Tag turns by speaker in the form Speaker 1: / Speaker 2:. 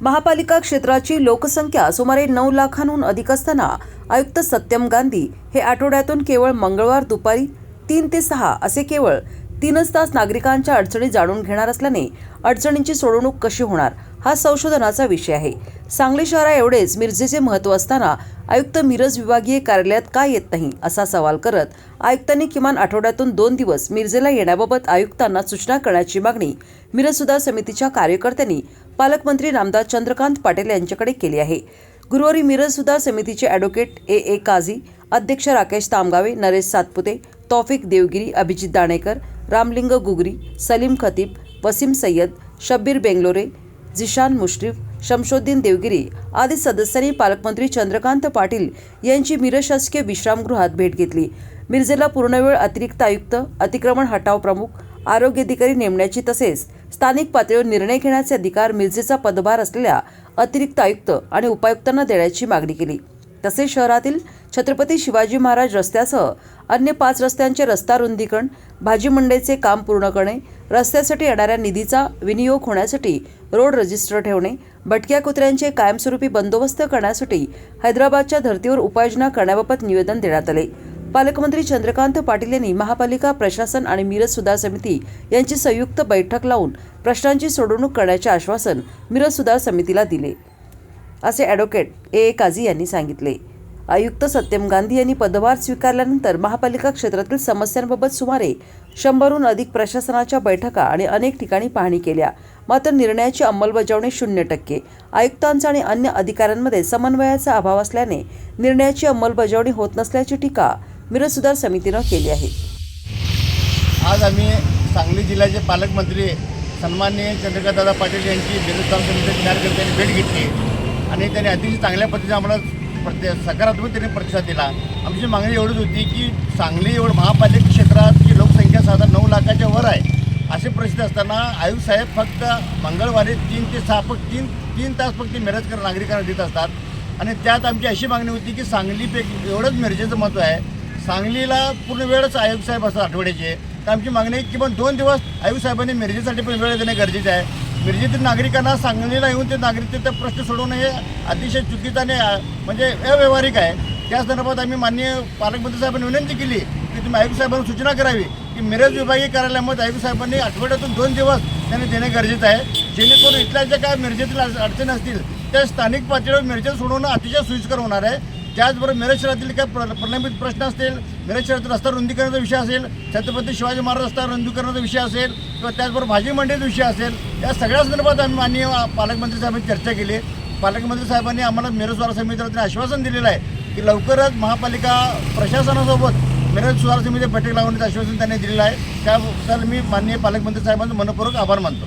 Speaker 1: महापालिका क्षेत्राची लोकसंख्या सुमारे नऊ लाखांहून अधिक असताना आयुक्त सत्यम गांधी हे आठवड्यातून केवळ मंगळवार दुपारी तीन ते सहा असे केवळ तीनच तास नागरिकांच्या अडचणी जाणून घेणार असल्याने अडचणींची सोडवणूक कशी होणार हा संशोधनाचा विषय आहे. सांगली शहरा एवढेच मिरजेचे महत्त्व असताना आयुक्त मिरज विभागीय कार्यालयात का येत नाही असा सवाल करत आयुक्तांनी किमान आठवड्यातून दोन दिवस मिरजेला येण्याबाबत आयुक्तांना सूचना करण्याची मागणी मिरज सुधार समितीच्या कार्यकर्त्यांनी पालकमंत्री नामदार चंद्रकांत पाटील यांच्याकडे केली आहे. गुरुवारी मिरज सुधार समितीचे ॲडव्होकेट ए. ए. काझी अध्यक्ष राकेश तामगावे नरेश सातपुते तौफिक देवगिरी अभिजित दाणेकर रामलिंग गुगरी सलीम खतीब वसीम सय्यद शब्बीर बेंगलोरे झिशान मुश्रीफ शमशोद्दीन देवगिरी आदी सदस्यांनी पालकमंत्री चंद्रकांत पाटील यांची मिरज शासकीय विश्रामगृहात भेट घेतली. मिरजेला पूर्णवेळ अतिरिक्त आयुक्त अतिक्रमण हटाव प्रमुख आरोग्य अधिकारी नेमण्याची तसेच स्थानिक पातळीवर निर्णय घेण्याचे अधिकार मिरजेचा पदभार असलेल्या अतिरिक्त आयुक्त आणि उपायुक्तांना देण्याची मागणी केली. तसेच शहरातील छत्रपती शिवाजी महाराज रस्त्यासह अन्य पाच रस्त्यांचे रस्ता रुंदीकरण भाजी मंडईचे काम पूर्ण करणे रस्त्यासाठी येणाऱ्या निधीचा विनियोग होण्यासाठी रोड रजिस्टर ठेवणे भटक्या कुत्र्यांचे कायमस्वरूपी बंदोबस्त करण्यासाठी हैदराबादच्या धर्तीवर उपाययोजना करण्याबाबत निवेदन देण्यात आले. पालकमंत्री चंद्रकांत पाटील यांनी महापालिका प्रशासन आणि मिरज सुधार समिती यांची संयुक्त बैठक लावून प्रश्नांची सोडवणूक करण्याचे आश्वासन मिरज सुधार समितीला दिले. असे ॲडव्होकेट ए. ए. काझी यांनी सांगितले. आयुक्त सत्यम गांधी यांनी पदभार स्वीकारल्यानंतर महापालिका क्षेत्रातील समस्यांबाबत सुमारे शंभरहून अधिक प्रशासनाच्या बैठका आणि अनेक ठिकाणी पाहणी केल्या. मात्र निर्णयाची अंमलबजावणी शून्य टक्के. आयुक्तांचा आणि अन्य अधिकाऱ्यांमध्ये समन्वयाचा अभाव असल्याने निर्णयाची अंमलबजावणी होत नसल्याची टीका मिरज सुधार समितीनं केली आहे.
Speaker 2: आज आम्ही सांगली जिल्ह्याचे पालकमंत्री सन्माननीय चंद्रकांतदादा पाटील यांची बेरोजगार समिती कार्यकर्त्यांनी भेट घेतली. आणि त्यांनी अतिशय चांगल्या पद्धतीने आम्हाला प्रत्ये सकारात्मक त्यांनी प्रतिसाद दिला. आमची मागणी एवढीच होती की सांगली एवढं महापालिका क्षेत्राची लोकसंख्या साधारण नऊ लाखाच्या वर आहे. असे परिस्थिती असताना आयुक्त साहेब फक्त मंगळवारी तीन ते सहा फक्त तीन तीन तास फक्त मिरजकर नागरिकांना देत असतात. आणि त्यात आमची अशी मागणी होती की सांगलीपैकी एवढंच मिरजेचं महत्त्व आहे. सांगलीला पूर्ण वेळच आयुक्त साहेब असतात आठवड्याचे. तर आमची मागणी आहे की किमान दोन दिवस आयुक्त साहेबांनी मिरजेसाठी पण वेळ देणे गरजेचं आहे. मिरजेतील नागरिकांना सांगलीला येऊन ते नागरिक ते प्रश्न सोडवणं हे अतिशय चुकीचं आणि म्हणजे अव्यवहारिक आहे. त्या संदर्भात आम्ही माननीय पालकमंत्री साहेबांनी विनंती केली की तुम्ही आयुक्त साहेबांना सूचना करावी की मिरज विभागीय कार्यालयामध्ये आयुक्त साहेबांनी आठवड्यातून दोन दिवस त्यांनी देणे गरजेचं आहे. जेणेकरून इथल्या ज्या काय मिरजेतील अडचणी असतील त्या स्थानिक पातळीवर मिरजेत सोडवणं अतिशय सोयीस्कर होणार आहे. त्याचबरोबर मिरज शहरातील काय प्र प्रलंबित प्रश्न असतील मिरज शहरातील रस्ता रुंदीकरणाचा विषय असेल छत्रपती शिवाजी महाराज रस्ता रुंदीकरणाचा विषय असेल किंवा त्याचबरोबर भाजी मंडईचा विषय असेल या सगळ्या संदर्भात आम्ही माननीय पालकमंत्री साहेबांनी चर्चा केली. पालकमंत्री साहेबांनी आम्हाला मिरज सुधार समितीला आश्वासन दिलेलं आहे की लवकरच महापालिका प्रशासनासोबत मिरज सुधार समिती बैठक लावण्याचं आश्वासन त्यांनी दिलेलं आहे. त्याबद्दल मी माननीय पालकमंत्री साहेबांचं मनपूर्वक आभार मानतो.